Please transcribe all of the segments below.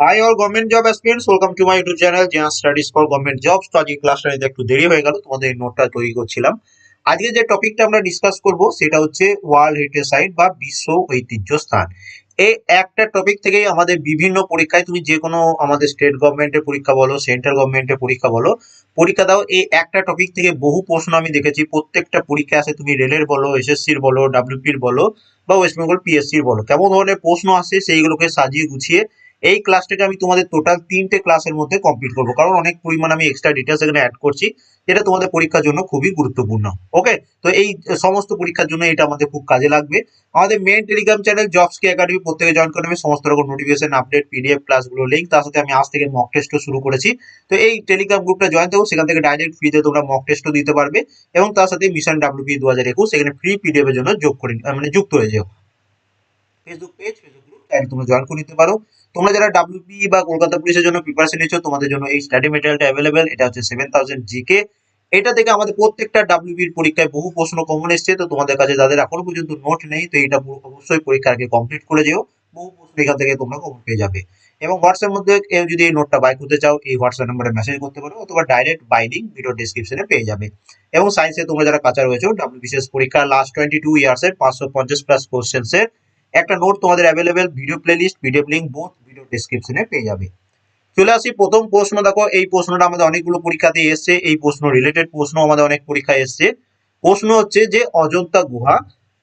Hi all government job aspirants welcome to my YouTube channel genre studies for government jobs তো আজকে ক্লাসটা নিতে একটু দেরি হয়ে গেল, তোমাদের নোটটা তৈরি করছিলাম। আজকে যে টপিকটা আমরা ডিসকাস করব, সেটা হচ্ছে ওয়ার্ল্ড হেরিটেজ সাইট বা বিশ্ব ঐতিহ্য স্থান। এই একটা টপিক থেকেই আমাদের বিভিন্ন পরীক্ষায় তুমি যে কোনো আমাদের স্টেট গভর্নমেন্টের পরীক্ষা বলো সেন্ট্রাল গভর্নমেন্টের পরীক্ষা বলো, পরীক্ষা দাও। এই একটা টপিক থেকে বহু প্রশ্ন আমি দেখেছি। প্রত্যেকটা পরীক্ষা আসে তুমি রেলের বলো এসএসসির বলো ডাব্লিউপির বলো বা ওয়েস্ট বেঙ্গল পিএসসির বলো। কেমন ধরনের প্রশ্ন আসে সেইগুলোকে সাজিয়ে গুছিয়ে এই ক্লাসটাকে আমি তোমাদের টোটাল তিনটে ক্লাসের মধ্যে কমপ্লিট করব। কারণ অনেক পরিমাণ আমি এক্সট্রা ডিটেলস এখানে অ্যাড করছি, যেটা তোমাদের পরীক্ষার জন্য খুবই গুরুত্বপূর্ণ। ওকে তো এই সমস্ত পরীক্ষার জন্য এটা আমাদের খুব কাজে লাগবে। আমাদের মেন টেলিগ্রাম চ্যানেল জবস কে একাডেমি প্রত্যেকে জয়েন করে নেবে। সমস্ত রকম নোটিফিকেশন আপডেট পিডিএফ ক্লাসগুলো লিঙ্ক তার সাথে আমি আজ থেকে মক টেস্টও শুরু করেছি। তো এই টেলিগ্রাম গ্রুপটা জয়েন থাকো, সেখান থেকে ডাইরেক্ট ফ্রিতে তোমরা মক টেস্টও দিতে পারবে। এবং তার সাথে মিশন ডাব্লিউপি দু হাজার একুশ, এখানে ফ্রি পিডিএফ এর জন্য যোগ করে মানে যুক্ত হয়ে যাও। ফেসবুক পেজ ফেসবুক গ্রুপ তোমরা জয়েন করে নিতে পারো। তোমরা যারা ডাব্লিউপি বা কলকাতা পুলিশের জন্য প্রিপারেশন নিচ্ছ, তোমাদের জন্য এই স্টাডি মেটেরিয়ালটা অ্যাভেলেবেল এটা হচ্ছে সেভেন থাউজেন্ড জিকে এটা থেকে আমাদের প্রত্যেকটা ডাব্লিউবির পরীক্ষায় বহু প্রশ্ন কমন এসছে, তো তোমাদের কাছে যাদের এখনও পর্যন্ত নোট নেই, তো এটা অবশ্যই পরীক্ষার আগে কমপ্লিট করে যেও। বহু প্রশ্ন এখান থেকে তোমরা কমন পেয়ে যাবে। এবং হোয়াটসঅ্যাপ মধ্যে কেউ যদি এই নোটটা বাই করতে চাও, এই হোয়াটসঅ্যাপ নম্বরে মেসেজ করতে পারো, অথবা ডাইরেক্ট বাই লিঙ্ক ভিডিও ডিসক্রিপশনে পেয়ে যাবে। এবং সায়েন্সে তোমরা যারা কাঁচা রয়েছে ডাব্লিউবিসিএস পরীক্ষা লাস্ট টোয়েন্টি টু ইয়ার্সের পাঁচশো পঞ্চাশ প্লাস কোশ্চেন্সের একটা নোট তোমাদের available video playlist video link both video ডেসক্রিপশনে পেয়ে যাবে। চলে আসি, প্রথম প্রশ্ন, দেখো, এই প্রশ্নটা আমাদের অনেকগুলো পরীক্ষাতে এসছে, এই প্রশ্ন রিলেটেড প্রশ্ন আমাদের অনেক পরীক্ষায় এসছে। প্রশ্ন হচ্ছে যে, অযোধ্যা গুহা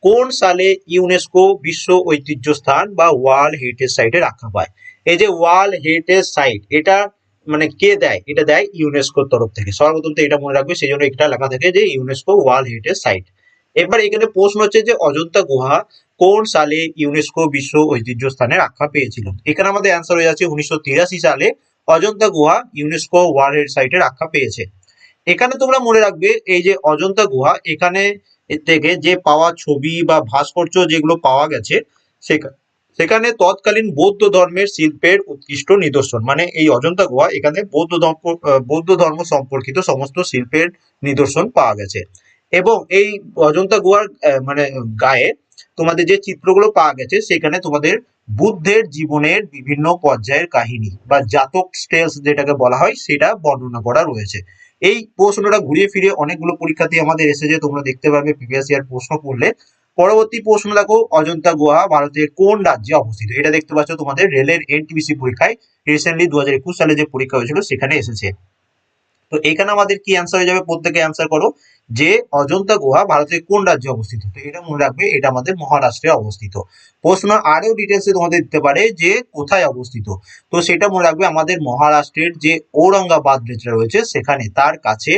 কোন সালে ইউনেস্কো বিশ্ব ঐতিহ্য স্থান বা ওয়ার্ল্ড হেরিটেজ সাইটে রাখা হয়? এই যে ওয়ার্ল্ড হেরিটেজ সাইট এটা মানে কে দেয়? এটা দেয় ইউনেস্কোর তরফ থেকে। সর্বপ্রথম তো এটা মনে রাখবে সেই জন্য এটা লেখা থাকে যে ইউনেস্কো ওয়ার্ল্ড হেরিটেজ সাইট এবার এখানে প্রশ্ন হচ্ছে যে, অযোধ্যা গুহা কোন সালে ইউনেস্কো বিশ্ব ঐতিহ্য স্থানের আখ্যা পেয়েছিল? এখানে আমাদের অ্যান্সার হয়ে যাচ্ছে উনিশশো তিরাশি সালে অজন্তা গুহা ইউনেস্কো ওয়ার্ল্ড সাইটের আখ্যা পেয়েছে। এখানে তোমরা মনে রাখবে, এই যে অজন্তা গুহা, এখানে থেকে যে পাওয়া ছবি বা ভাস্কর্য যেগুলো পাওয়া গেছে সেখানে তৎকালীন বৌদ্ধ ধর্মের শিল্পের উৎকৃষ্ট নিদর্শন। মানে এই অজন্তা গুহা, এখানে বৌদ্ধ ধর্ম বৌদ্ধ ধর্ম সম্পর্কিত সমস্ত শিল্পের নিদর্শন পাওয়া গেছে। এবং এই অজন্তা গুহার মানে গায়ে তোমাদের যে চিত্রগুলো পাওয়া গেছে, সেখানে তোমাদের বুদ্ধের জীবনের বিভিন্ন পর্যায়ের কাহিনী বা জাতক স্টেলস যেটাকে বলা হয়, সেটা বর্ণনা করা রয়েছে। এই প্রশ্নটা ঘুরিয়ে ফিরে অনেকগুলো পরীক্ষাতে আমাদের এসেছে, তোমরা দেখতে পারবে প্রিভিয়াস ইয়ার প্রশ্ন করলে পরবর্তী প্রশ্ন দেখো, অজন্তা গুহা ভারতের কোন রাজ্যে অবস্থিত? এটা দেখতে পাচ্ছ তোমাদের রেলের এনটিবিসি পরীক্ষায় রিসেন্টলি দু হাজার একুশ সালে যে পরীক্ষা হয়েছিল, সেখানে এসেছে। তো এখানে আমাদের কি অ্যান্সার হয়ে যাবে? প্রত্যেকে অ্যান্সার করো। যে অজন্তা গুহা ভারতের কোন রাজ্যে অবস্থিত? তো এটা মনে রাখবে, এটা আমাদের মহারাষ্ট্রে অবস্থিত। প্রশ্ন আরও ডিটেলসে তোমাদের দিতে পারে যে কোথায় অবস্থিত। তো সেটা মনে রাখবে আমাদের মহারাষ্ট্রের যে ঔরঙ্গাবাদ যেটা রয়েছে, সেখানে। তার কাছে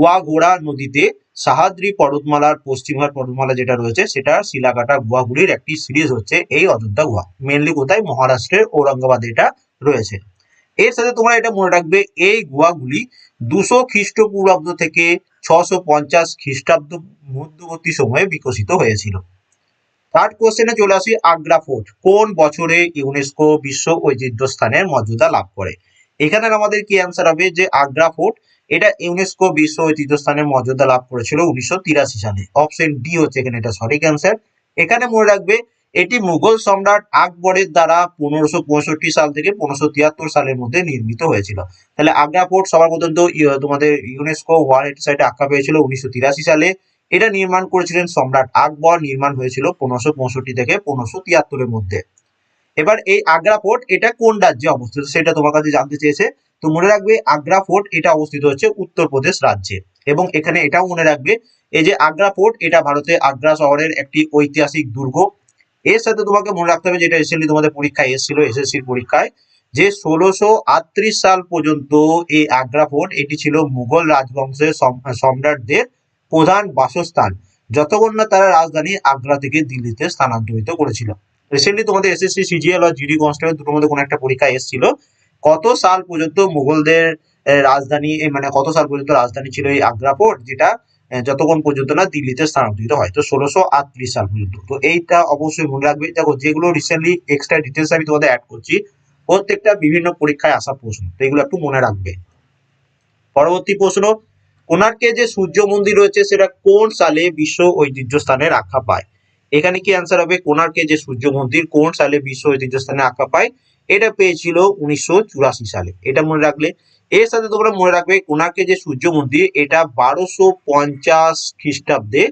ওয়াঘোড়া নদীতে সাহাদ্রি পর্বতমালার পশ্চিমঘাট পর্বতমালা যেটা রয়েছে, সেটা শিলাকাটা গুহাগুলির একটি সিরিজ হচ্ছে এই অযোধ্যা গুহা। মেনলি কোথায়? মহারাষ্ট্রের ঔরঙ্গাবাদে এটা রয়েছে। এর সাথে তোমরা এটা মনে রাখবে, এই গুহাগুলি দুশো খ্রিস্টপূর্বাব্দ থেকে ছশো পঞ্চাশ খ্রিস্টাব্দ মধ্যবর্তী সময়ে বিকশিত হয়েছিল। থার্ড কোশ্চেনে চলে আসি, আগ্রা ফোর্ট। কোন বছরে ইউনেস্কো বিশ্ব ঐতিহ্য স্থানের মর্যাদা লাভ করে? এখানে আমাদের কি অ্যান্সার হবে? যে আগ্রা ফোর্ট, এটা ইউনেস্কো বিশ্ব ঐতিহ্য স্থানের মর্যাদা লাভ করেছিল উনিশশো তিরাশি সালে। অপশন ডি হচ্ছে এখানে এটা সঠিক অ্যান্সার এখানে মনে রাখবে এটি মুঘল সম্রাট আকবরের দ্বারা পনেরোশো পঁয়ষট্টি সাল থেকে পনেরোশো তিয়াত্তর সালের মধ্যে নির্মিত হয়েছিল। তাহলে আগ্রা ফোর্ট সবার পর্যন্ত তোমাদের ইউনেস্কো ওয়ার্ল্ড হেরিটেজ সাইটে আঁকা পেয়েছিল উনিশশো তিরাশি সালে। এটা নির্মাণ করেছিলেন সম্রাট আকবর। নির্মাণ হয়েছিল পনেরোশো পঁয়ষট্টি থেকে পনেরোশো তিয়াত্তরের মধ্যে। এবার এই আগ্রা ফোর্ট, এটা কোন রাজ্যে অবস্থিত? সেটা তোমার কাছে জানতে চেয়েছে। তো মনে রাখবে, আগ্রা ফোর্ট, এটা অবস্থিত হচ্ছে উত্তরপ্রদেশ রাজ্যে। এবং এখানে এটাও মনে রাখবে, এই যে আগ্রা ফোর্ট, এটা ভারতে আগ্রা শহরের একটি ঐতিহাসিক দুর্গ। এর সাথে তোমাকে মনে রাখতে হবে যেটা রিসেন্টলি তোমাদের পরীক্ষায় এসেছিল এসএসসির পরীক্ষায়, যে ষোলোশো আটত্রিশ সাল পর্যন্ত এই আগ্রা ফোর্ট, এটি ছিল মুঘল রাজবংশের সম্রাটদের প্রধান বাসস্থান, যতক্ষণ না তারা রাজধানী আগ্রা থেকে দিল্লিতে স্থানান্তরিত করেছিল। রিসেন্টলি তোমাদের এসএসসি সিজিএল বা জিডি কনস্টেবল দুটোর মধ্যে কোনো একটা পরীক্ষা এসেছিল, কত সাল পর্যন্ত মুঘলদের রাজধানী মানে কত সাল পর্যন্ত রাজধানী ছিল এই আগ্রা ফোর্ট, যেটা যতক্ষণ পর্যন্ত না দিল্লিতে স্থানান্তরিত হয়। তো ষোলোশো আটত্রিশ সাল পর্যন্ত। তো এইটা অবশ্যই মনে রাখবে। দেখো, যেগুলো রিসেন্টলি এক্সট্রা ডিটেলস আমি তোমাদের অ্যাড করছি, প্রত্যেকটা বিভিন্ন পরীক্ষায় আসা প্রশ্ন, তো এগুলো একটু মনে রাখবে। পরবর্তী প্রশ্ন কোনার্কে যে সূর্য মন্দির রয়েছে, সেটা কোন সালে বিশ্ব ঐতিহ্য স্থানে রাখা পায়? এখানে কি অ্যান্সার হবে? কোনার্কে যে সূর্য মন্দির, কোন সালে বিশ্ব ঐতিহ্য স্থানে আঁকা পায়? এটা পেয়েছিল উনিশশো চুরাশি সালে। এটা মনে রাখলে এর সাথে তোমরা মনে রাখবে কোনাকে যে সূর্য মন্দির, এটা বারোশো পঞ্চাশ খ্রিস্টাব্দে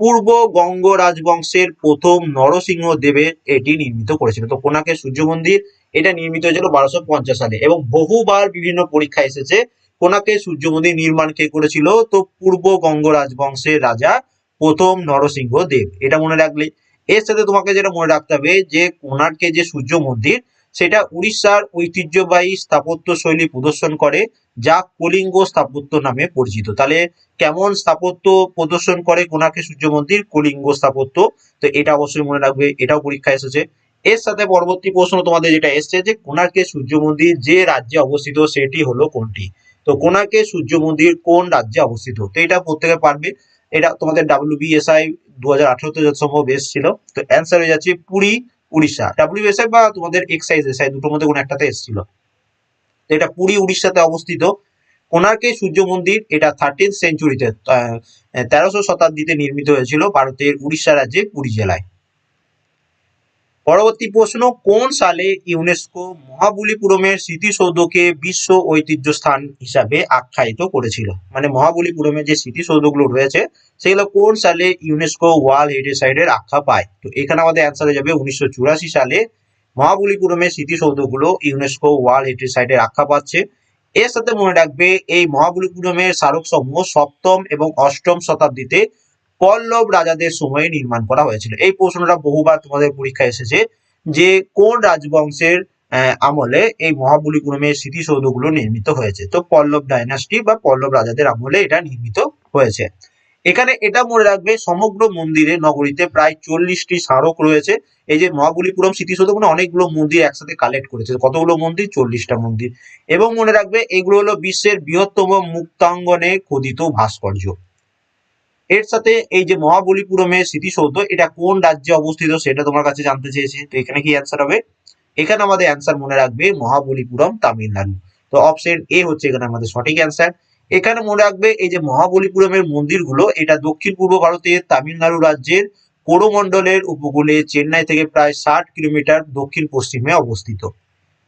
পূর্ব গঙ্গ রাজবংশের প্রথম নরসিংহ দেবের এটি নির্মিত করেছিল। তো কোনাকে সূর্য মন্দির এটা নির্মিত হয়েছিল বারোশো পঞ্চাশ সালে এবং বহুবার বিভিন্ন পরীক্ষা এসেছে কোনাকে সূর্য মন্দির নির্মাণ কে করেছিল? তো পূর্ব গঙ্গ রাজবংশের রাজা প্রথম নরসিংহ দেব। এটা মনে রাখলে এর সাথে তোমাকে যেটা মনে রাখতে হবে যে কোণার্কে যে সূর্য মন্দির সেটা উড়িষ্যার ঐতিহ্যবাহী স্থাপত্য শৈলী প্রদর্শন করে, যা কলিঙ্গ স্থাপত্য নামে পরিচিত। তাহলে কেমন স্থাপত্য প্রদর্শন করে কোনাকে সূর্য মন্দির? কলিঙ্গ স্থাপত্য। তো এটা অবশ্যই মনে রাখবে, এটাও পরীক্ষা এসেছে। এর সাথে পরবর্তী প্রশ্ন তোমাদের যেটা এসছে যে কোণার্কে সূর্য মন্দির যে রাজ্যে অবস্থিত, সেটি হলো কোনটি? তো কোণার্কে সূর্য মন্দির কোন রাজ্যে অবস্থিত? তো এটা প্রত্যেকে পারবে। এটা তোমাদের ডাব্লিউবিএসআই দু হাজার আঠারোতে যত সম্ভব এসেছিল। তো অ্যান্সার হয়ে যাচ্ছে পুরী উড়িষ্যা। ডাব্লিউবিএসআই বা তোমাদের এক্সাইজ এসআই দুটোর মধ্যে কোনো একটাতে এসেছিল। তো এটা পুরী, উড়িষ্যাতে অবস্থিত। কোণার্কে সূর্য মন্দির এটা থার্টিন সেঞ্চুরিতে তেরোশো শতাব্দীতে নির্মিত হয়েছিল ভারতের উড়িষ্যা রাজ্যে পুরী জেলায়। পরবর্তী প্রশ্ন, কোন সালে ইউনেস্কো মহাবলীপুরমের স্মৃতিসৌধকে বিশ্ব ঐতিহ্য স্থান হিসাবে আখ্যায়িত করেছিল? মানে মহাবলীপুরমের যে স্মৃতিসৌধগুলো রয়েছে, সেগুলো কোন সালে ইউনেস্কো ওয়ার্ল্ড হেরিটেজ আখ্যা পায়? তো এখানে আমাদের অ্যান্সার হয়ে যাবে উনিশশো চুরাশি সালে মহাবলীপুরমের স্মৃতিসৌধগুলো ইউনেস্কো ওয়ার্ল্ড হেরিটেজ সাইটের আখ্যা পাচ্ছে। এর সাথে মনে রাখবে, এই মহাবলীপুরমের স্মারকসমূহ সপ্তম এবং অষ্টম শতাব্দীতে পল্লব রাজাদের সময়ে নির্মাণ করা হয়েছিল। এই প্রশ্নটা বহুবার তোমাদের পরীক্ষায় এসেছে যে, কোন রাজবংশের আমলে এই মহাবলীপুরমের স্মৃতিসৌধগুলো নির্মিত হয়েছে? তো পল্লব ডাইনাস্টি বা পল্লব রাজাদের আমলে এটা নির্মিত হয়েছে। এখানে এটা মনে রাখবে, সমগ্র মন্দিরে নগরীতে প্রায় চল্লিশটি স্মারক রয়েছে। এই যে মহাবলীপুরম স্মৃতিসৌধ মানে অনেকগুলো মন্দির একসাথে কালেক্ট করেছে। কতগুলো মন্দির? চল্লিশটা মন্দির। এবং মনে রাখবে, এগুলো হলো বিশ্বের বৃহত্তম মুক্তাঙ্গনে খোদিত ভাস্কর্য। এর সাথে এই যে মহাবলীপুরমের স্মৃতিসৌধ, এটা কোন রাজ্যে অবস্থিত সেটা তোমার কাছে জানতে চেয়েছে? তো এখানে কি অ্যান্সার হবে? এখানে আমাদের অ্যান্সার মনে রাখবে মহাবলীপুরম তামিলনাড়ু। তো অপশন এ হচ্ছে এখানে আমাদের সঠিক অ্যান্সার এখানে মনে রাখবে এই যে মহাবলীপুরমের মন্দিরগুলো, এটা দক্ষিণ পূর্ব ভারতের তামিলনাড়ু রাজ্যের কোরমণ্ডলের উপকূলে চেন্নাই থেকে প্রায় ষাট কিলোমিটার দক্ষিণ পশ্চিমে অবস্থিত।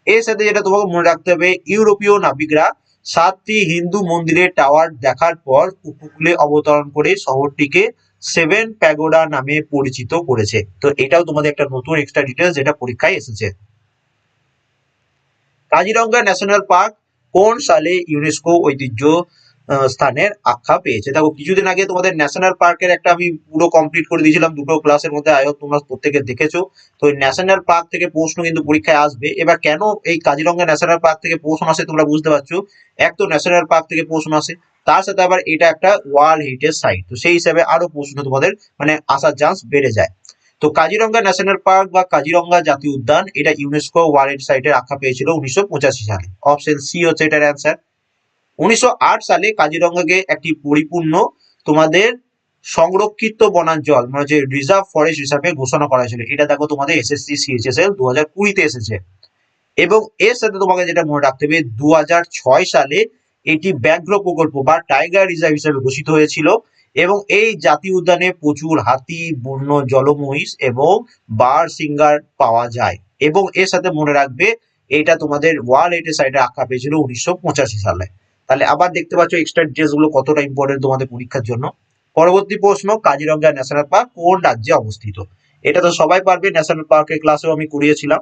এর সাথে যেটা তোমাকে মনে রাখতে হবে, ইউরোপীয় নাবিকরা সাতটি হিন্দু মন্দিরের টাওয়ার দেখার পর উপকূলে অবতরণ করে শহরটিকে সেভেন প্যাগোডা নামে পরিচিত করেছে। তো এটাও তোমাদের একটা নতুন এক্সট্রা ডিটেলস যেটা পরীক্ষায় এসেছে। কাজিরঙ্গা ন্যাশনাল পার্ক কোন সালে ইউনেস্কো ঐতিহ্য স্থানের আখ্যা পেয়েছে। দেখো, কিছুদিন আগে তোমাদের ন্যাশনাল পার্কের একটা আমি পুরো কমপ্লিট করে দিয়েছিলাম, দুটো ক্লাসের মধ্যে আয়ো তোমরা প্রত্যেকে দেখেছ। তো ন্যাশনাল পার্ক থেকে প্রশ্ন কিন্তু পরীক্ষায় আসবে। এবার কেন এই কাজিরঙ্গা ন্যাশনাল পার্ক থেকে প্রশ্ন আসে তোমরা বুঝতে পারছ? এক তো ন্যাশনাল পার্ক থেকে প্রশ্ন আসে, তার সাথে আবার এটা একটা ওয়ার্ল্ড হেরিটেজ সাইট। তো সেই হিসাবে আরও প্রশ্ন তোমাদের মানে আসার চান্স বেড়ে যায়। তো কাজিরঙ্গা ন্যাশনাল পার্ক বা কাজিরঙ্গা জাতীয় উদ্যান, এটা ইউনেস্কো ওয়ার্ল্ড সাইটের আখ্যা পেয়েছিল উনিশশো পঁচাশি সালে। অপশন সি হচ্ছে এটার অ্যান্সার উনিশশো আট সালে কাজিরঙ্গাকে একটি পরিপূর্ণ তোমাদের সংরক্ষিত বনাঞ্চল মানে হচ্ছে রিজার্ভ ফরেস্ট হিসাবে ঘোষণা করা হয়েছিল। এটা দেখো তোমাদের এসএসসি সিএইচএসএল দু হাজার কুড়িতে এসেছে। এবং এর সাথে তোমাকে যেটা মনে রাখতে হবে দু সালে এটি ব্যাঘ্র প্রকল্প বা টাইগার রিজার্ভ হিসাবে ঘোষিত হয়েছিল। এবং এই জাতীয় উদ্যানে প্রচুর হাতি, বন্য, জলমহিষ এবং বার সিঙ্গার পাওয়া যায়। এবং এর সাথে মনে রাখবে, এটা তোমাদের ওয়ার্ল্ড হেরিটেজ সাইটে আখ্যা পেয়েছিল উনিশশো পঁচাশি সালে। তাহলে আবার দেখতে পাচ্ছ এক্সট্রা ডিটেলসগুলো কতটা ইম্পর্টেন্ট তোমাদের পরীক্ষার জন্য। পরবর্তী প্রশ্ন, কাজিরঙ্গা ন্যাশনাল পার্ক কোন রাজ্যে অবস্থিত? এটা তো সবাই পারবে, ন্যাশনাল পার্কের ক্লাসেও আমি করিয়েছিলাম।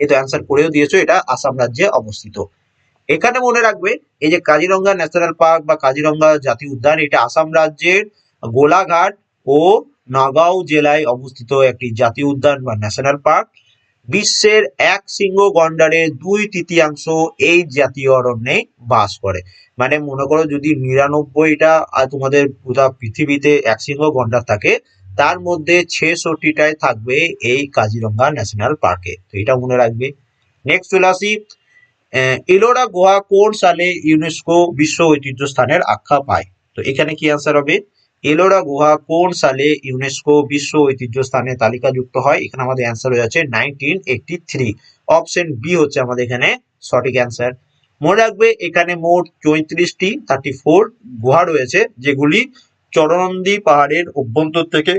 তো অ্যান্সার করেও দিয়েছ, এটা আসাম রাজ্যে অবস্থিত। এখানে মনে রাখবে, এই যে কাজিরঙ্গা ন্যাশনাল পার্ক বা কাজিরঙ্গা জাতীয় উদ্যান, এটা আসাম রাজ্যের গোলাঘাট ও নাগাঁও জেলায় অবস্থিত একটি জাতীয় উদ্যান বা ন্যাশনাল পার্ক। বিশ্বের এক সিংহ গন্ডারের দুই তৃতীয়াংশ এই জাতীয় অরণ্যে বাস করে। মানে মনে করো যদি নিরানব্বইটা তোমাদের পৃথিবীতে এক সিংহ গন্ডার থাকে, তার মধ্যে ছেষট্টিটায় থাকবে এই কাজিরঙ্গা ন্যাশনাল পার্কে। তো এটা মনে রাখবে। নেক্সট চলে আসি। এলোরা গুহা কোন সালে ইউনেস্কো বিশ্ব ঐতিহ্য স্থানের আখ্যা পায়? তো এখানে কি অ্যান্সার হবে? এলোরা গুহা কোন সালে ইউনেস্কো বিশ্ব ঐতিহ্য স্থানে তালিকাযুক্ত হয়? এখানে আমাদের অ্যান্সার হয়ে যাচ্ছে nineteen eighty three option B হচ্ছে আমাদের এখানে সঠিক অ্যান্সার মনে রাখবে এখানে মোট চৈত্রিশটি থার্টি ফোর গুহা রয়েছে যেগুলি চরনন্দী পাহাড়ের অভ্যন্তর থেকে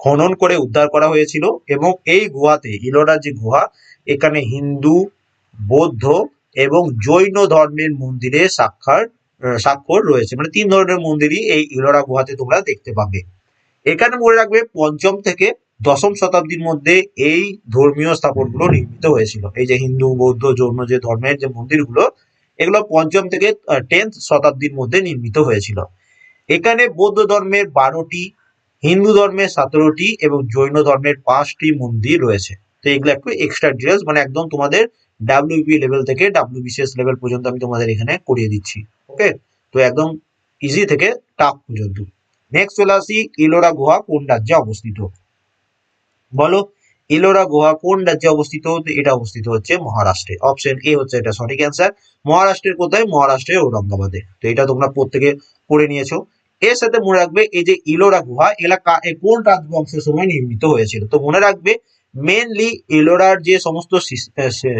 খনন করে উদ্ধার করা হয়েছিল এবং এই গুহাতে ইলোরার যে গুহা এখানে হিন্দু বৌদ্ধ এবং জৈন ধর্মের মন্দিরের সাক্ষার আহ, স্বাক্ষর রয়েছে। মানে তিন ধরনের মন্দিরই এই ইলোরা গুহাতে তোমরা দেখতে পাবে। এখানে মনে রাখবে পঞ্চম থেকে দশম শতাব্দীর মধ্যে এই ধর্মীয় স্থাপনগুলো নির্মিত হয়েছিল। এই যে হিন্দু, বৌদ্ধ, জৈন যে ধর্মের যে মন্দিরগুলো, এগুলো পঞ্চম থেকে টেন্থ শতাব্দীর মধ্যে নির্মিত হয়েছিল। এখানে বৌদ্ধ ধর্মের বারোটি, হিন্দু ধর্মের সতেরোটি এবং জৈন ধর্মের পাঁচটি মন্দির রয়েছে। তো এগুলো একটু এক্সট্রা ডিটেলস মানে একদম তোমাদের ডাব্লিউপি লেভেল থেকে ডাব্লিউবিসিএস লেভেল পর্যন্ত আমি তোমাদের এখানে করিয়ে দিচ্ছি ওকে তো একদম ইজি থেকে টাফ পর্যন্ত। নেক্সট চলে আসি ইলোরা গুহা কোন রাজ্যে অবস্থিত? বলো ইলোরা গুহা কোন রাজ্যে অবস্থিত? এটা অবস্থিত হচ্ছে মহারাষ্ট্রে। অপশন এ হচ্ছে এটা, সঠিক অ্যান্সার মহারাষ্ট্রের কোথায়? মহারাষ্ট্রের ঔরঙ্গাবাদে। তো এটা তোমরা প্রত্যেকে পড়ে নিয়েছো। এর সাথে মনে রাখবে, এই যে ইলোরা গুহা এলাকা কোন রাজবংশের সময় নির্মিত হয়েছিল? তো মনে রাখবে মেনলি ইলোরার যে সমস্ত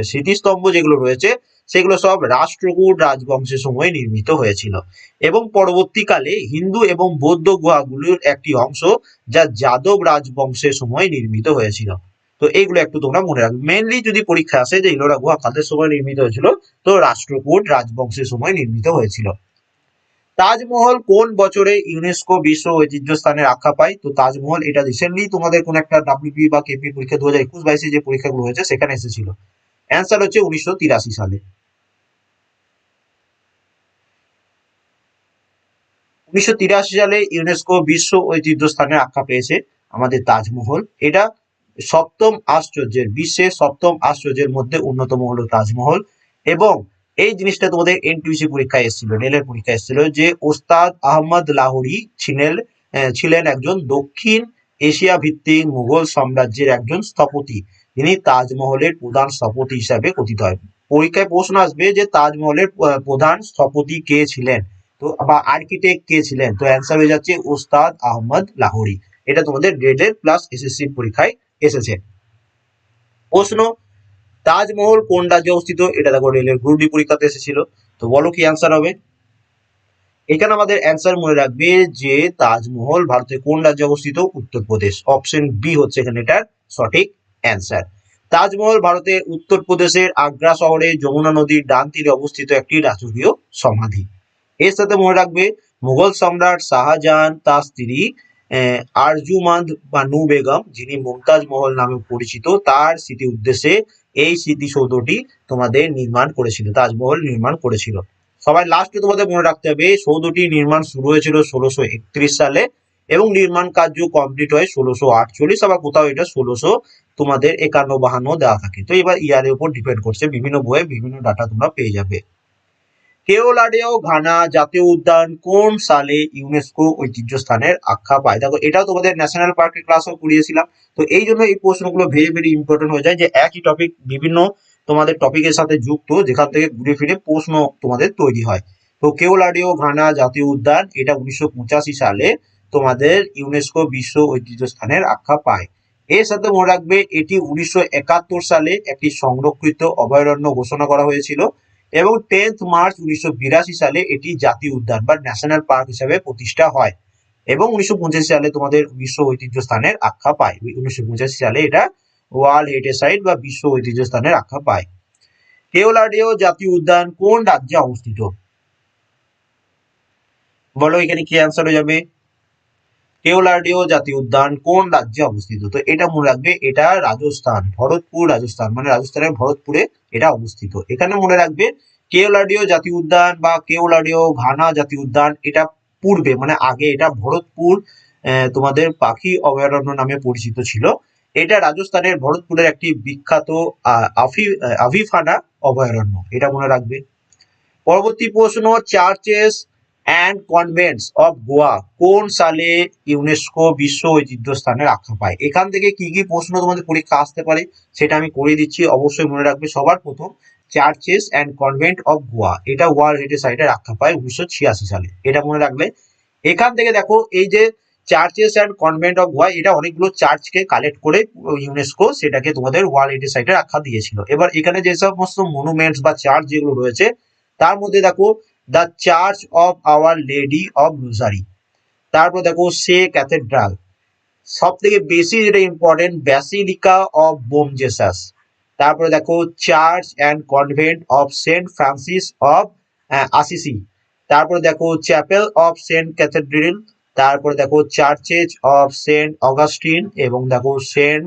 স্মৃতিস্তম্ভ যেগুলো রয়েছে, সেগুলো সব রাষ্ট্রকূট রাজবংশের সময় নির্মিত হয়েছিল। এবং পরবর্তীকালে হিন্দু এবং বৌদ্ধ গুহাগুলির একটি অংশ যা যাদব রাজবংশের সময় নির্মিত হয়েছিল। তো এইগুলো একটু তোমরা মনে রাখবে। মেনলি যদি পরীক্ষা আসে যে ইলোরা গুহা কাদের সময় নির্মিত হয়েছিল, তো রাষ্ট্রকূট রাজবংশের সময় নির্মিত হয়েছিল। তাজমহল কোন বছরে ইউনেস্কো বিশ্ব ঐতিহ্য স্থানের আখ্যা পায়? তো তাজমহল এটা রিসেন্টলি তোমাদের কোন একটা ডাব্লিউপি বা কেপি পরীক্ষা দু হাজার একুশ বাইশে যে পরীক্ষাগুলো হয়েছে, সেখানে এসেছিল। অ্যান্সার হচ্ছে উনিশশো তিরাশি সালে। উনিশশো তিরাশি সালে ইউনেস্কো বিশ্ব ঐতিহ্য স্থানের আখ্যা পেয়েছে আমাদের তাজমহল। এটা সপ্তম আশ্চর্যের, বিশ্বের সপ্তম আশ্চর্যের মধ্যে অন্যতম হলো তাজমহল। এবং এই জিনিসটা তোমাদের এনটিউসি পরীক্ষায় এসেছিল, রেলের পরীক্ষায় এসেছিল যে ওস্তাদ আহমদ লাহোরি ছিলেন ছিলেন একজন দক্ষিণ এশিয়া ভিত্তিক মুঘল সাম্রাজ্যের একজন স্থপতি। যিনি তাজমহলের প্রধান স্থপতি হিসাবে কথিত হয়। পরীক্ষায় প্রশ্ন আসবে যে তাজমহলের প্রধান স্থপতি কে ছিলেন? তো, বা আর্কিটেক্ট কে ছিলেন? তো অ্যান্সার হয়ে যাচ্ছে ওস্তাদ আহমদ লাহোরি। এটা তোমাদের রেলের প্লাস এসএসসি পরীক্ষায় এসেছে। প্রশ্ন তাজমহল কোন রাজ্যে অবস্থিত, এটা দেখো, রেলের গ্রুপ ডি পরীক্ষাতে এসেছিল। তো বলো কি অ্যান্সার হবে? এখানে আমাদের অ্যান্সার মনে রাখবে যে তাজমহল ভারতের কোন রাজ্যে অবস্থিত? উত্তরপ্রদেশ। অপশন বি হচ্ছে এখানে এটার সঠিক অ্যান্সার তাজমহল ভারতের উত্তরপ্রদেশের আগ্রা শহরে, যমুনা নদীর ডান তীরে অবস্থিত একটি রাজকীয় সমাধি। এর সাথে মনে রাখবে, মুঘল সম্রাট শাহজাহান তার স্ত্রী আরজুমান্দ বানু বেগম, যিনি মুমতাজ মহল নামে পরিচিত, তার স্মৃতি উদ্দেশ্যে এই স্মৃতিসৌধটি তোমাদের নির্মাণ করেছিল, তাজমহল নির্মাণ করেছিল। সবাই লাস্টে তোমাদের মনে রাখতে হবে, এই সৌধটি নির্মাণ শুরু হয়েছিল ষোলোশো সালে এবং নির্মাণ কার্য কমপ্লিট হয় ষোলোশো আটচল্লিশ আবার কোথাও এটা ষোলোশো তোমাদের একান্ন বাহান্ন দেওয়া থাকে। তো এবার ইয়ারের উপর ডিপেন্ড করছে, বিভিন্ন বইয়ে বিভিন্ন ডাটা তোমরা পেয়ে যাবে। কেওলাডেও ঘানা জাতীয় উদ্যান কোন সালে ইউনেস্কো ঐতিহ্য স্থানের আখ্যা পায়? দেখো, এটাও তোমাদের ন্যাশনাল পার্কের ক্লাসও করিয়েছিলাম। তো এই জন্য এই প্রশ্নগুলো ভেরি ভেরি ইম্পর্টেন্ট হয়ে যায় যে একই টপিক বিভিন্ন তোমাদের টপিকের সাথে যুক্ত, যেখান থেকে ঘুরে ফিরে প্রশ্ন তোমাদের তৈরি হয়। তো কেওলাডিও ঘানা জাতীয় উদ্যান, এটা উনিশশো পঁচাশি সালে তোমাদের ইউনেস্কো বিশ্ব ঐতিহ্য স্থানের আখ্যা পায়। এর সাথে মনে রাখবে, এটি উনিশশো একাত্তর সালে একটি সংরক্ষিত অভয়ারণ্য ঘোষণা করা হয়েছিল। এবং টেন্থ মার্চ উনিশশো বিরাশি সালে এটি জাতীয় উদ্যান বা ন্যাশনাল পার্ক হিসাবে প্রতিষ্ঠা হয়। এবং উনিশশো পঁচাশি সালে তোমাদের বিশ্ব ঐতিহ্য স্থানের আখ্যা পায়। উনিশশো পঁচাশি সালে এটা ওয়ার্ল্ড হেরিটেজ সাইট বা বিশ্ব ঐতিহ্য স্থানের আখ্যা পায়। কেওলাডিও জাতীয় উদ্যান কোন রাজ্যে অবস্থিত? বলো এখানে কি অ্যান্সার হয়ে যাবে? কেওলাডিও জাতীয় উদ্যান কোন রাজ্যে অবস্থিত? তো এটা মনে রাখবে, এটা রাজস্থান, ভরতপুর রাজস্থান মানে রাজস্থানের ভরতপুরে এটা অবস্থিত। এখানে মনে রাখবে, কেওলাডিও জাতীয় উদ্যান বা কেওলাডিও ঘানা জাতীয় উদ্যান, এটা পূর্বে মানে আগে এটা ভরতপুর তোমাদের পাখি অভয়ারণ্য নামে পরিচিত ছিল। এটা রাজস্থানের ভরতপুরের একটি বিখ্যাত আফি আভিফানা অভয়ারণ্য, এটা মনে রাখবে। পরবর্তী প্রশ্ন, churches and convents of Goa কোন সালে ইউনেস্কো বিশ্ব ঐতিহ্য স্থানে রাখা পায়? এখান থেকে কি কি প্রশ্ন তোমাদের পরীক্ষা আসতে পারে সেটা আমি করে দিচ্ছি, অবশ্যই মনে রাখবে সবার প্রথম। Churches and convent of Goa এটা ওয়ার্ল্ড হেরিটেজ আখ্যা পায় উনিশশো ছিয়াশি সালে। এটা মনে রাখলে। এখান থেকে দেখো, এই যে churches and convent of Goa এটা অনেকগুলো চার্চকে কালেক্ট করে ইউনেস্কো সেটাকে তোমাদের ওয়ার্ল্ড হেরিটেজ সাইটের রাখা দিয়েছিল। এবার এখানে যে সমস্ত মনুমেন্টস বা চার্চ যেগুলো রয়েছে, তার মধ্যে দেখো the church of our lady of rosary তারপর দেখো, সে ক্যাথেড্রাল সব থেকে বেশি যেটা important basilica of Bom Jesus তারপরে দেখো church and convent of Saint Francis of Assisi তারপরে দেখো চ্যাপেল অফ সেন্ট ক্যাথেড্রিল তারপরে দেখো চার্চেজ অফ সেন্ট অগাস্টিন এবং দেখো সেন্ট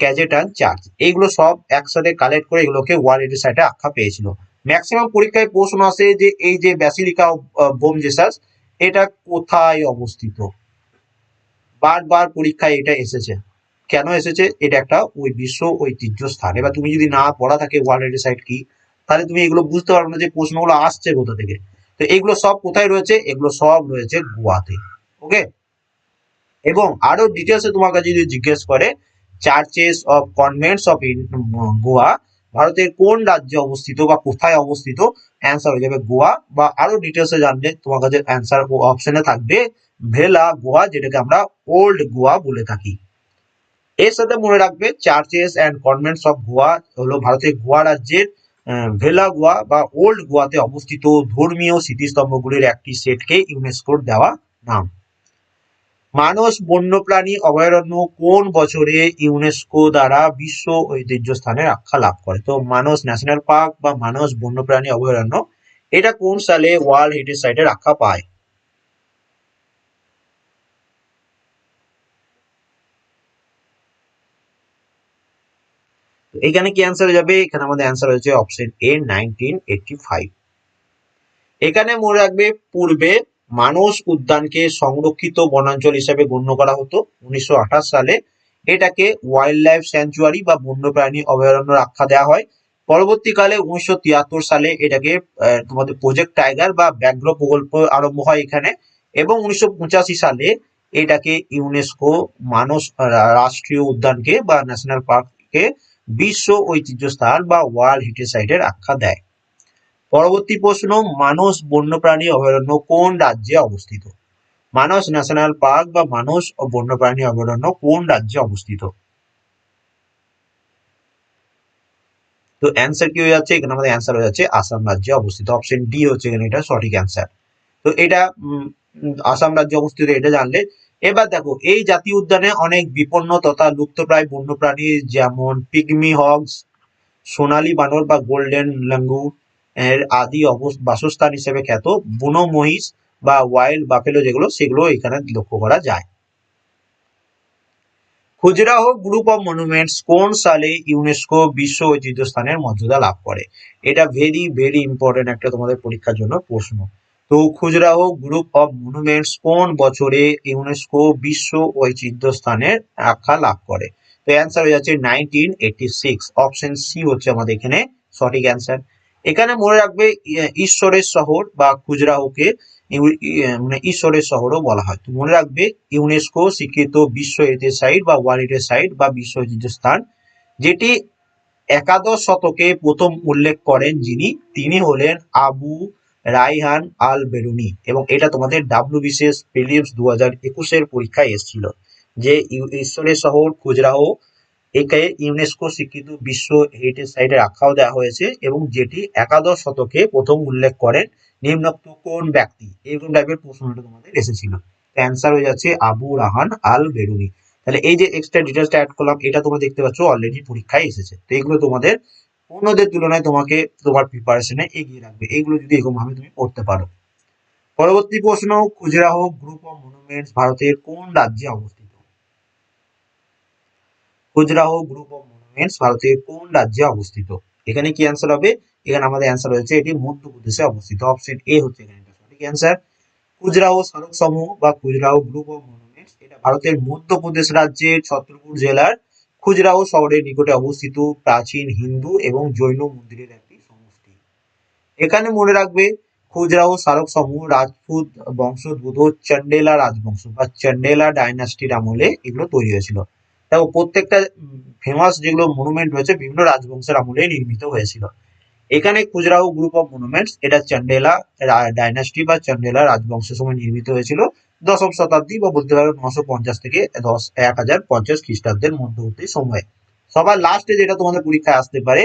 ক্যাজেটান চার্চ এইগুলো সব একসাথে কালেক্ট করে এগুলোকে ওয়ার্ল্ড হেরিটেজ সাইটে আখ্যা পেয়েছিল। ম্যাক্সিমাম পরীক্ষায় প্রশ্ন আসে যে, এই যে ব্যাসিলিকা বোম জেসাস এটা কোথায় অবস্থিত? বারবার পরীক্ষায় এটা এসেছে। কেন এসেছে? এটা একটা ওই বিশ্ব ঐতিহ্য স্থান। এবার তুমি যদি না পড়া থাকে ওয়ার্ল্ড হেরিটেজ সাইট কি, তাহলে তুমি এগুলো বুঝতে পারবে না যে প্রশ্নগুলো আসছে কোথা থেকে। তো এগুলো সব কোথায় রয়েছে? এগুলো সব রয়েছে গোয়াতে। ওকে এবং আরও ডিটেলসে তোমার কাছে যদি জিজ্ঞেস করে churches of convents of Goa ভারতের কোন রাজ্যে অবস্থিত বা কোথায় অবস্থিত? অ্যান্সার হয়ে যাবে গোয়া বা আরও ডিটেলসে জানলে তোমার কাছে অ্যান্সার অপশনে থাকবে ভেলা গোয়া, যেটাকে আমরা ওল্ড গোয়া বলে থাকি। এর সাথে মনে রাখবে churches and convents of Goa হলো ভারতের গোয়া রাজ্যের ভেলা গোয়া বা ওল্ড গোয়াতে অবস্থিত ধর্মীয় স্মৃতিস্তম্ভগুলির একটি সেটকে ইউনেস্কোর দেওয়া নাম। মানস বন্যপ্রাণী অভয়ারণ্য কোন বছরে ইউনেস্কো দ্বারা বিশ্ব ঐতিহ্য স্থানে আখ্যা লাভ করে? তো মানস ন্যাশনাল পার্ক বা মানস বন্যপ্রাণী অভয়ারণ্য, এটা কোন সালে ওয়ার্ল্ড হেরিটেজ সাইটের আখ্যা পায়? এখানে কি অ্যান্সার যাবে? এখানে আমাদের অ্যান্সার হয়েছে option A nineteen eighty five এখানে মনে রাখবে, পূর্বে মানস উদ্যানকে সংরক্ষিত বনাঞ্চল হিসেবে গণ্য করা হতো। উনিশশো আঠাশ সালে এটাকে ওয়াইল্ড লাইফ স্যাঞ্চুয়ারি বা বন্যপ্রাণী অভয়ারণ্য আখ্যা দেওয়া হয়। পরবর্তীকালে উনিশশো তিয়াত্তর সালে এটাকে তোমাদের প্রজেক্ট টাইগার বা ব্যাঘ্র প্রকল্প আরম্ভ হয় এখানে। এবং উনিশশো পঁচাশি সালে এটাকে ইউনেস্কো মানস রাষ্ট্রীয় উদ্যানকে বা ন্যাশনাল পার্ককে বিশ্ব ঐতিহ্য স্থান বা ওয়ার্ল্ড হেরিটেজ সাইটের আখ্যা দেয়। পরবর্তী প্রশ্ন, মানস বন্যপ্রাণী অভয়ারণ্য কোন রাজ্যে অবস্থিত? মানস ন্যাশনাল পার্ক বা মানস বন্যপ্রাণী অভয়ারণ্য কোন রাজ্যে অবস্থিত? তো অ্যান্সার কি হয়ে যাচ্ছে? এখানে আমাদের অ্যান্সার হয়ে যাচ্ছে, আসাম রাজ্যে অবস্থিত। অপশন ডি হচ্ছে এখানে এটা সঠিক অ্যান্সার তো এটা আসাম রাজ্যে অবস্থিত, এটা জানলে। এবার দেখো, এই জাতীয় উদ্যানে অনেক বিপন্ন তথা লুপ্তপ্রায় বন্যপ্রাণী যেমন পিগমি হগস সোনালী বানর বা গোল্ডেন লাঙ্গুর এর আদি বাসস্থান হিসেবে খ্যাত বুনো মহিষ বা ওয়াইল্ড বাফেলো যেগুলো, সেগুলো এখানে লক্ষ্য করা যায়। খুজরাহো গ্রুপ অফ মনুমেন্টস কোন সালে ইউনেস্কো বিশ্ব ঐতিহ্য স্থানের মর্যাদা লাভ করে? এটা ভেরি ভেরি ইম্পর্টেন্ট একটা তোমাদের পরীক্ষার জন্য প্রশ্ন। তো খুজরাহো গ্রুপ অফ মনুমেন্টস কোন বছরে ইউনেস্কো বিশ্ব ঐতিহ্য স্থানের আখ্যা লাভ করে? তো অ্যান্সার হয়ে যাচ্ছে nineteen eighty six option C হচ্ছে আমাদের এখানে সঠিক অ্যান্সার এখানে মনে রাখবে ঈশ্বরের শহর বা খুজরাহোকে মানে ঈশ্বরের শহরও বলা হয়। তো মনে রাখবে, ইউনেস্কো স্বীকৃত বিশ্ব ঐতিহ্য সাইট বা ওয়ার্ল্ড হেরিটেজ সাইট বা বিশ্ব ঐতিহ্য স্থান, যেটি একাদশ শতকে প্রথম উল্লেখ করেন যিনি, তিনি হলেন আবু রাইহান আল বেরুনি এবং এটা তোমাদের ডাব্লিউ বিসিএস প্রিলিমস দু হাজার একুশের পরীক্ষায় এসেছিল যে ঈশ্বরের শহর খুজরাহো একে ইউনেস্কো স্বীকৃত বিশ্ব হেরিটেজ সাইটে রাখাও দেওয়া হয়েছে এবং যেটি একাদশ শতকে প্রথম উল্লেখ করেন নিম্নোক্ত কোন ব্যক্তি? এরকম টাইপের প্রশ্নটা তোমাদের এসেছিল। অ্যান্সার হয়ে যাচ্ছে আবু রাহান আল বেরুনি তাহলে এই যে এক্সট্রা ডিটেলসটা অ্যাড করলাম, এটা তোমরা দেখতে পাচ্ছ অলরেডি পরীক্ষায় এসেছে। তো এগুলো তোমাদের অন্যদের তুলনায় তোমাকে তোমার প্রিপারেশনে এগিয়ে রাখবে। এগুলো যদি এরকম ভাবে তুমি পড়তে পারো। পরবর্তী প্রশ্ন খুজরাহো গ্রুপ অফ মনুমেন্টস ভারতের কোন রাজ্যে অবস্থিত? খুজরাহো গ্রুপ অফ মনুমেন্টস ভারতের কোন রাজ্যে অবস্থিত? এখানে কি অ্যান্সার হবে? এখানে আমাদের অ্যান্সার হয়েছে এটি মধ্যপ্রদেশে অবস্থিত। অপশন এ হচ্ছে এখানে সঠিক অ্যান্সার খুজরাহো স্মারক সমূহ বা খুজরাহো গ্রুপ অফ মনুমেন্টস এটা ভারতের মধ্যপ্রদেশ রাজ্যের ছত্রপুর জেলার খুজরাহো শহরের নিকটে অবস্থিত প্রাচীন হিন্দু এবং জৈন মন্দিরের একটি সমষ্টি। এখানে মনে রাখবে খুজরাহো স্মারক সমূহ রাজপুত, বংশোদ্ভূত, চন্ডেলা রাজবংশ বা চন্ডেলা ডাইনাস্টির আমলে এগুলো তৈরি হয়েছিল। দেখো, প্রত্যেকটা ফেমাস যেগুলো মনুমেন্ট রয়েছে, বিভিন্ন রাজবংশের আমলে নির্মিত হয়েছিল। এখানে খুজরাহো গ্রুপ অফ মনুমেন্টস এটা চন্ডেলা ডাইনাস্টি বা চন্ডেলা রাজবংশের সময় নির্মিত হয়েছিল। দশম শতাব্দী বা বলতে পারো নশো পঞ্চাশ থেকে দশ, এক হাজার পঞ্চাশ খ্রিস্টাব্দের মধ্যবর্তী সময়ে। সবার লাস্টে যেটা তোমাদের পরীক্ষায় আসতে পারে,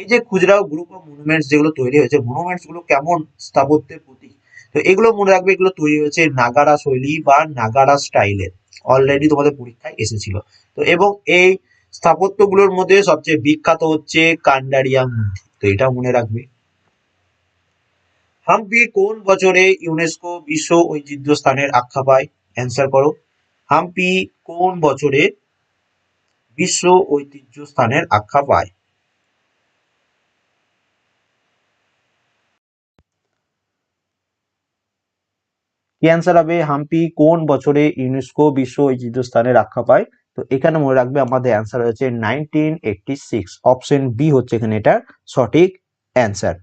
এই যে খুজরাহো গ্রুপ অফ মনুমেন্টস যেগুলো তৈরি হয়েছে মনুমেন্টসগুলো কেমন স্থাপত্যের প্রতীক? তো এগুলো মনে রাখবে, এগুলো তৈরি হয়েছে নাগারা শৈলী বা নাগারা স্টাইলে অলরেডি তোমাদের পরীক্ষায় এসেছিল। তো এবং এই স্থাপত্যগুলোর মধ্যে সবচেয়ে বিখ্যাত হচ্ছে কান্ডারিয়া মন্দির তো এটা মনে রাখবে। হাম্পি, কোন বছরে ইউনেস্কো বিশ্ব ঐতিহ্য স্থানের আখ্যা পায়? অ্যান্সার করো। হাম্পি, কোন বছরে বিশ্ব ঐতিহ্য স্থানের আখ্যা পায়? কি অ্যান্সার হবে? হাম্পি কোন বছরে ইউনেস্কো বিশ্ব ঐতিহ্য স্থানে রক্ষা পায়? তো এখানে মনে রাখবে আমাদের অ্যান্সার হয়েছে nineteen eighty six option B হচ্ছে এখানে এটার সঠিক অ্যান্সার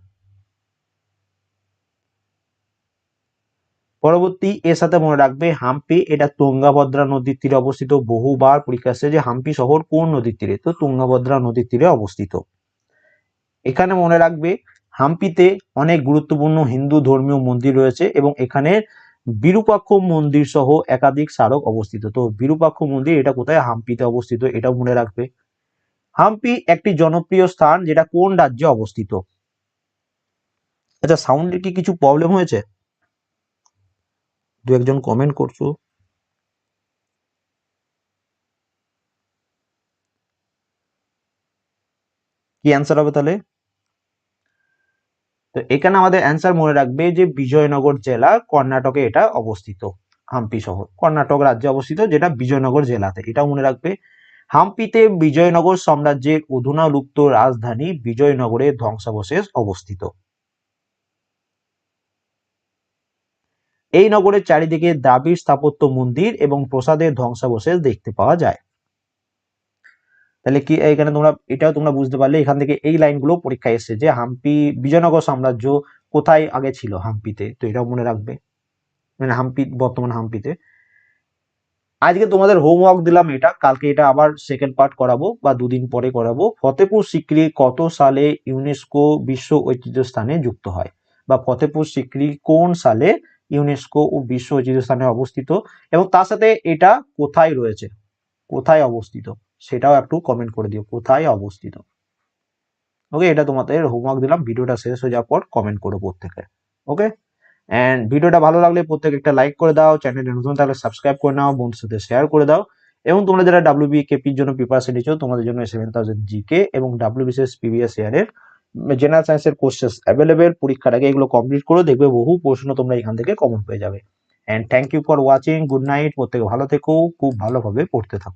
পরবর্তী এর সাথে মনে রাখবে হাম্পি, এটা তুঙ্গাভদ্রা নদীর তীরে অবস্থিত। বহুবার পরীক্ষা আসছে যে হাম্পি শহর কোন নদীর তীরে? তো তুঙ্গাভদ্রা নদীর তীরে অবস্থিত। এখানে মনে রাখবে হাম্পিতে অনেক গুরুত্বপূর্ণ হিন্দু ধর্মীয় মন্দির রয়েছে এবং এখানে বিরূপাক্ষ মন্দির সহ একাধিক স্মারক অবস্থিত। তো বিরূপাক্ষ মন্দির এটা কোথায়? হাম্পিতে অবস্থিত এটাও মনে রাখবে। হাম্পি একটি জনপ্রিয় স্থান যেটা কোন রাজ্যে অবস্থিত? আচ্ছা সাউন্ডে কি কিছু প্রবলেম হয়েছে? দু একজন কমেন্ট করছ। কি অ্যান্সার হবে তাহলে? তো এখানে আমাদের অ্যান্সার মনে রাখবে যে বিজয়নগর জেলা, কর্ণাটকে এটা অবস্থিত, হাম্পি শহর। কর্ণাটক রাজ্যে অবস্থিত, যেটা বিজয়নগর জেলাতে। এটা মনে রাখবে, হাম্পিতে বিজয়নগর সাম্রাজ্যের অধুনা লুপ্ত রাজধানী বিজয়নগরের ধ্বংসাবশেষ অবস্থিত। এই নগরের চারিদিকে দ্রাবিড় স্থাপত্য মন্দির এবং প্রসাদের ধ্বংসাবশেষ দেখতে পাওয়া যায়। তাহলে কি এখানে তোমরা, এটাও তোমরা বুঝতে পারলে, এখান থেকে এই লাইনগুলো পরীক্ষায় এসেছে যে হাম্পি, বিজয়নগর সাম্রাজ্য কোথায় আগে ছিল হাম্পিতে? তো এটাও মনে রাখবে। মানে হাম্পি, বর্তমান হাম্পিতে। আজকে তোমাদের হোমওয়ার্ক দিলাম এটা, কালকে এটা আবার সেকেন্ড পার্ট করাবো বা দুদিন পরে করাবো। ফতেপুর সিক্রি কত সালে ইউনেস্কো বিশ্ব ঐতিহ্য স্থানে যুক্ত হয়? বা ফতেপুর সিক্রি কোন সালে ইউনেস্কো ও বিশ্ব ঐতিহ্য স্থানে অবস্থিত? এবং তার সাথে এটা কোথায় রয়েছে? কোথায় অবস্থিত? সেটাও একটু কমেন্ট করে দিও, কোথায় অবস্থিত? ওকে এটা তোমাদের হোমওয়ার্ক দিলাম ভিডিওটা শেষ হয়ে যাওয়ার পর কমেন্ট করো প্রত্যেকে ওকে অ্যান্ড ভিডিওটা ভালো লাগলে প্রত্যেকে একটা লাইক করে দাও চ্যানেলটা নতুন তাহলে সাবস্ক্রাইব করে নাও বন্ধুর সাথে শেয়ার করে দাও, এবং তোমরা যারা ডাব্লিউবি কেপির জন্য প্রিপারেশন নিচ্ছ তোমাদের জন্য সেভেন থাউজেন্ড জিকে এবং ডাব্লিউবিসিএস পিভিএস ইয়ারের জেনারেল সায়েন্সের কোর্সেস অ্যাভেলেবেল পরীক্ষার আগে এগুলো কমপ্লিট করে, দেখবে বহু প্রশ্ন তোমরা এখান থেকে কমন পেয়ে যাবে। And thank you for watching good night প্রত্যেকে ভালো থেকো, খুব ভালোভাবে পড়তে থাকো।